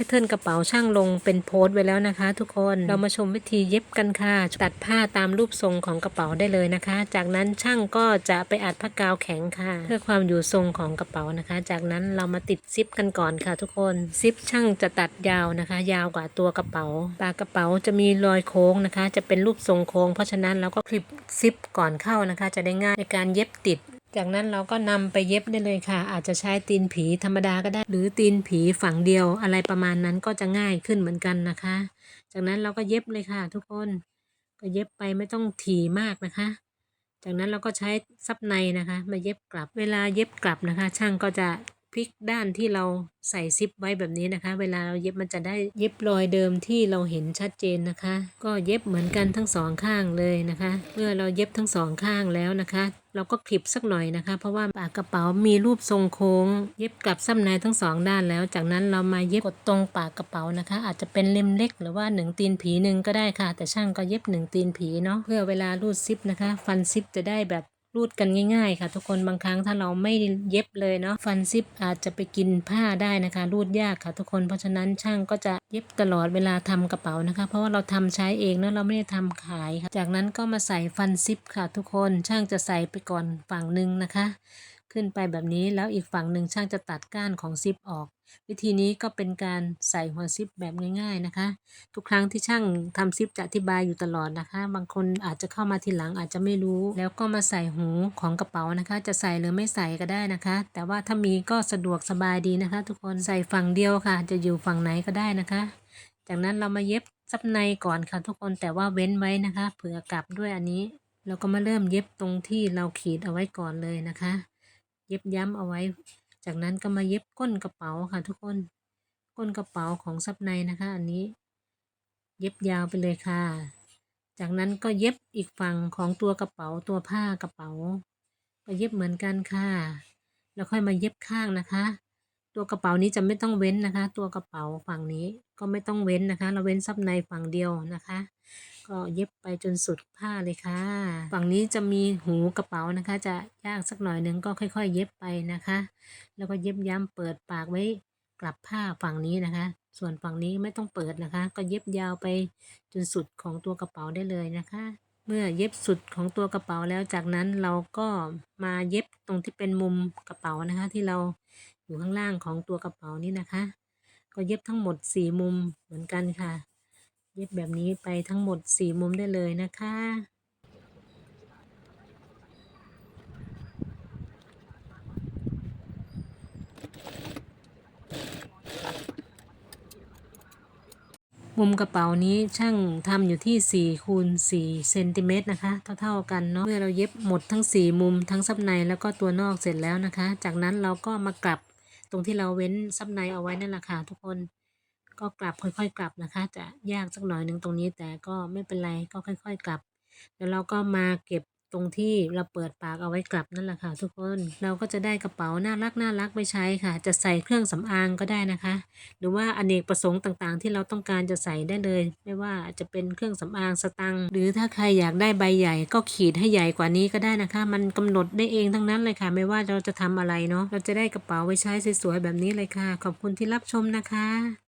พทเทิร์นกระเป๋าช่างลงเป็นโพสต์ไว้แล้วนะคะ ทุกคนเรามาชมวิธีเย็บกันค่ะ ตัดผ้าตามรูปทรงของกระเป๋าได้เลยนะคะ จากนั้นช่างก็จะไปอัดผ้ากาวแข็งค่ะ เพื่อความอยู่ทรงของกระเป๋านะคะ จากนั้นเรามาติดซิปกันก่อนค่ะ ทุกคนซิปช่างจะตัดยาวนะคะ ยาวกว่าตัวกระเป๋าปากกระเป๋าจะมีรอยโค้งนะคะ จะเป็นรูปทรงโค้ง เพราะฉะนั้นเราก็คลิปซิปก่อนเข้านะคะ จะได้ง่ายในการเย็บติด จากนั้นเราก็นำไปเย็บได้เลยค่ะ อาจจะใช้ตีนผีธรรมดาก็ได้ หรือตีนผีฝั่งเดียวอะไรประมาณนั้นก็จะง่ายขึ้นเหมือนกันนะคะ จากนั้นเราก็เย็บเลยค่ะ ทุกคนก็เย็บไปไม่ต้องถี่มากนะคะ จากนั้นเราก็ใช้ซับในนะคะ มาเย็บกลับเวลาเย็บกลับนะคะ ช่างก็จะ พลิกด้านที่เราใส่ซิปไว้แบบนี้นะคะ เวลาเราเย็บมันจะได้เย็บรอยเดิมที่เราเห็นชัดเจนนะคะ ก็เย็บเหมือนกันทั้งสองข้างเลยนะคะ เมื่อเราเย็บทั้งสองข้างแล้วนะคะ เราก็คลิปสักหน่อยนะคะ เพราะว่าปากกระเป๋ามีรูปทรงโค้ง เย็บกับซ้ำในทั้งสองด้านแล้ว จากนั้นเรามาเย็บกดตรงปากกระเป๋านะคะ อาจจะเป็นเล่มเล็กหรือว่าหนึ่งตีนผีหนึ่งก็ได้ค่ะ แต่ช่างก็เย็บหนึ่งตีนผีเนาะเพื่อเวลารูดซิปนะคะ ฟันซิปจะได้แบบ รูดกันง่ายๆ ค่ะ ทุกคนบางครั้งถ้าเราไม่เย็บเลยเนาะฟันซิปอาจจะไปกินผ้าได้นะคะ รูดยากค่ะ ทุกคนเพราะฉะนั้นช่างก็จะเย็บตลอดเวลาทำกระเป๋านะคะ เพราะว่าเราทำใช้เองเนาะเราไม่ได้ทำขายค่ะ จากนั้นก็มาใส่ฟันซิปค่ะ ทุกคนช่างจะใส่ไปก่อนฝั่งหนึ่งนะคะ ขึ้นไปแบบนี้แล้วอีกฝั่งหนึ่งช่างจะตัดก้านของซิปออก วิธีนี้ก็เป็นการใส่หัวซิปแบบง่าย ๆนะคะ ทุกครั้งที่ช่างทำซิปจะอธิบายอยู่ตลอดนะคะ บางคนอาจจะเข้ามาทีหลังอาจจะไม่รู้ แล้วก็มาใส่หูของกระเป๋านะคะ จะใส่หรือไม่ใส่ก็ได้นะคะ แต่ว่าถ้ามีก็สะดวกสบายดีนะคะ ทุกคนใส่ฝั่งเดียวค่ะ จะอยู่ฝั่งไหนก็ได้นะคะ จากนั้นเรามาเย็บซับในก่อนค่ะ ทุกคนแต่ว่าเว้นไว้นะคะเผื่อกลับด้วยอันนี้เราก็มาเริ่มเย็บตรงที่เราขีดเอาไว้ก่อนเลยนะคะ เย็บย้ำเอาไว้ จากนั้นก็มาเย็บก้นกระเป๋าค่ะทุกคน ก้นกระเป๋าของซับในนะคะ อันนี้ เย็บยาวไปเลยค่ะ จากนั้นก็เย็บอีกฝั่งของตัวกระเป๋าตัวผ้ากระเป๋า ก็เย็บเหมือนกันค่ะ แล้วค่อยมาเย็บข้างนะคะ ตัวกระเป๋านี้จะไม่ต้องเว้นนะคะ ตัวกระเป๋าฝั่งนี้ก็ไม่ต้องเว้นนะคะ เราเว้นซับในฝั่งเดียวนะคะ ก็เย็บไปจนสุดผ้าเลยค่ะ ฝั่งนี้จะมีหูกระเป๋านะคะ จะยากสักหน่อยหนึงก็ค่อย ๆ เย็บไปนะคะ แล้วก็เย็บย้ำเปิดปากไว้กลับผ้าฝั่งนี้นะคะ ส่วนฝั่งนี้ไม่ต้องเปิดนะคะ ก็เย็บยาวไปจนสุดของตัวกระเป๋าได้เลยนะคะ เมื่อเย็บสุดของตัวกระเป๋าแล้วจากนั้นเราก็มาเย็บตรงที่เป็นมุมกระเป๋านะคะ ที่เราอยู่ข้างล่างของตัวกระเป๋านี่นะคะ ก็เย็บทั้งหมดสี่มุมเหมือนกันค่ะ ย็บแบบนี้ไปทั้งหมดสี่มุมได้เลยนะคะมุมกระเป๋านี้ช่างทำอยู่ที่4คูณ4เซนติเมตรนะคะ เท่าๆกันเนาะ เมื่อเราเย็บหมดทั้ง 4 มุมทั้งซับในแล้วก็ตัวนอกเสร็จแล้วนะคะ จากนั้นเราก็มากลับตรงที่เราเว้นซับในเอาไว้นั่นแหละค่ะทุกคน ก็กลับค่อยๆ กลับนะคะ จะยากสักหน่อยหนึ่งตรงนี้แต่ก็ไม่เป็นไรก็ค่อย ๆ กลับ แล้วเราก็มาเก็บตรงที่เราเปิดปากเอาไว้กลับนั่นแหละค่ะทุกคนเราก็จะได้กระเป๋าน่ารักน่ารักไปใช้ค่ะ จะใส่เครื่องสำอางก็ได้นะคะ หรือว่าอเนกประสงค์ต่างๆ ที่เราต้องการจะใส่ได้เลย ไม่ว่าจะเป็นเครื่องสำอางสตังค์หรือถ้าใครอยากได้ใบใหญ่ ก็ขีดให้ใหญ่กว่านี้ก็ได้นะคะ มันกำหนดได้เองทั้งนั้นเลยค่ะ ไม่ว่าเราจะทำอะไรเนาะเราจะได้กระเป๋าไว้ใช้สวยๆแบบนี้เลยค่ะ ขอบคุณที่รับชมนะคะ